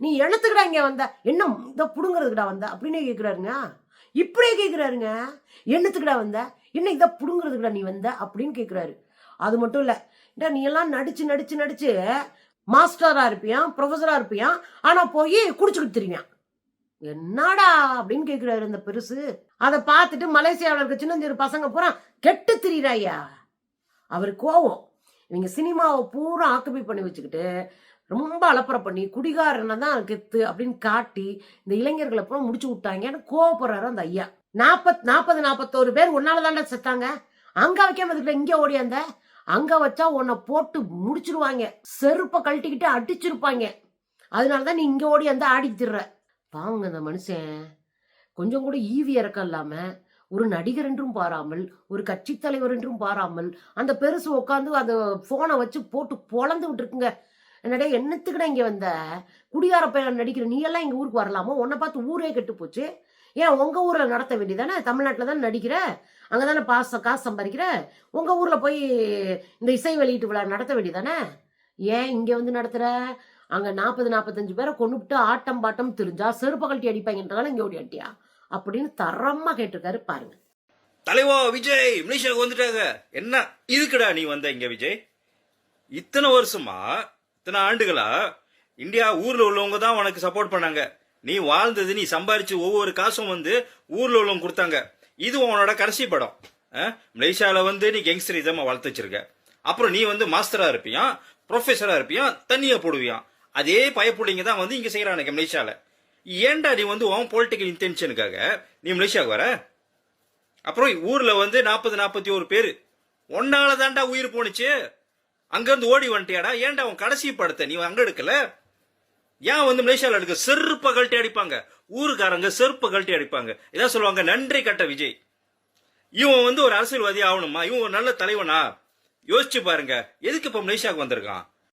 நீ என்னத்துக்குடா இங்கே வந்த. என்ன இதை புடுங்கிறதுக்குடா வந்த? அப்படின்னு கேட்குறாருங்க இப்படியே கேட்குறாருங்க என்னத்துக்குடா வந்த? என்ன இதை புடுங்கிறதுக்குடா நீ வந்த? அப்படின்னு கேட்குறாரு அது மட்டும் இல்லை. டா, நீ எல்லாம் நடிச்சு நடிச்சு நடிச்சு மாஸ்டராக இருப்பியான் ப்ரொஃபஸராக இருப்பியான் ஆனால் போய் குடிச்சுக்கிட்டு தெரியும் என்னடா அப்படின்னு கேட்குறாரு இந்த பெருசு. அதை பார்த்துட்டு மலேசியாவில் இருக்க சின்னஞ்சிறு பசங்க பூரா கெட்டு திரியிறாயா அவர் கோவம். இவங்க சினிமாவை பூரா ஆக்குபை பண்ணி வச்சுக்கிட்டு ரொம்ப அலப்பறை பண்ணி குடிகாரனை தான் கெத்து அப்படின்னு காட்டி இந்த இளைஞர்களை பூரா முடிச்சு விட்டாங்கன்னு கோவப்படுறாரு அந்த ஐயா. நாற்பத் நாற்பது நாற்பத்தோரு பேர் ஒன்னால தாண்டா செத்தாங்க. அங்க வைக்காம இதுல இங்கே ஓடியாந்த அங்க வச்சா உன்னை போட்டு முடிச்சிருவாங்க. செருப்பை கழட்டிக்கிட்டு அடிச்சிருப்பாங்க. அதனால தான் நீ இங்கே ஓடி அந்த ஆடி திர்ற பாவங்க அந்த மனுஷன். கொஞ்சம் கூட ஈவி இறக்கம் இல்லாமல் ஒரு நடிகர் என்றும் பாராமல் ஒரு கட்சி தலைவர் என்றும் பாராமல் அந்த பெருசு உட்காந்து அந்த போனை வச்சு போட்டு பொழந்து விட்டுருக்குங்க. என்னடே என்னத்துக்குடா இங்கே வந்த? குடியார பையன் நடிக்கிற நீ எல்லாம் எங்கள் ஊருக்கு வரலாமோ? உன்னை பார்த்து ஊரே கெட்டு போச்சு. ஏன் உங்கள் ஊரில் நடத்த வேண்டியதானே? தமிழ்நாட்டில் தானே நடிக்கிற? அங்கதானே பாச காசு சம்பாதிக்கிற? உங்கள் ஊரில் போய் இந்த இசை வெளியீட்டு விழா நடத்த வேண்டியதானே? ஏன் இங்கே வந்து நடத்துகிற அங்கே நாற்பது நாற்பத்தஞ்சு பேரை கொண்டுபிட்டு ஆட்டம் பாட்டம் தெரிஞ்சா செருப்பு அடிப்பாங்கன்றதால இங்கே ஓடி அட்டியா அப்படின்னு தரமா கேட்டிருக்காரு பாருங்க. தலைவா விஜய் மலேசியாவுக்கு வந்துட்டாங்க. என்ன? இதுக்குடா நீ வந்த இங்க விஜய்? இத்தனை வருஷமா இத்தனை ஆண்டுகளா இந்தியா ஊர்ல உள்ளவங்க தான் உனக்கு சப்போர்ட் பண்ணாங்க. நீ வாழ்ந்தது நீ சம்பாரிச்சு ஒவ்வொரு காசும் வந்து ஊர்ல உள்ளவங்க கொடுத்தாங்க. இது உன்னோட கடைசி படம். அஹ்? மலேசியால வந்து நீ கெங்ஸ்டரிசம் வளர்த்து வச்சிருக்க. அப்புறம் நீ வந்து மாஸ்டரா இருப்பியான் ப்ரொஃபஸரா இருப்பியான் தண்ணியை போடுவியான் அதே பயப்புள்ளைங்க தான் வந்து இங்க செய்யறானுங்க மலேசியால ஏன்டா நீ வந்து உன் பொலிட்டிக்கல் இன்டென்ஷனுக்காக நீ மலேசியாவுக்கு வர? அப்புறம் ஊர்ல வந்து நாற்பது நாற்பத்தி ஒரு பேர். ஒன்னால தாண்டா உயிர் போணுச்சு. அங்கேருந்து ஓடி வந்துட்டியாடா? ஏன்டா உன் கடைசி படத்தை நீ அங்க எடுக்கல? ஏன் வந்து மலேசியாவில் எடுக்க? செருப்ப கழட்டி அடிப்பாங்க. ஊருக்காரங்க செருப்ப கழட்டி அடிப்பாங்க. இதான் சொல்லுவாங்க நன்றி கட்ட விஜய். இவன் வந்து ஒரு அரசியல்வாதி ஆகணுமா? இவன் ஒரு நல்ல தலைவனா? யோசிச்சு பாருங்க. எதுக்கு இப்ப மலேசியாவுக்கு வந்திருக்கான்?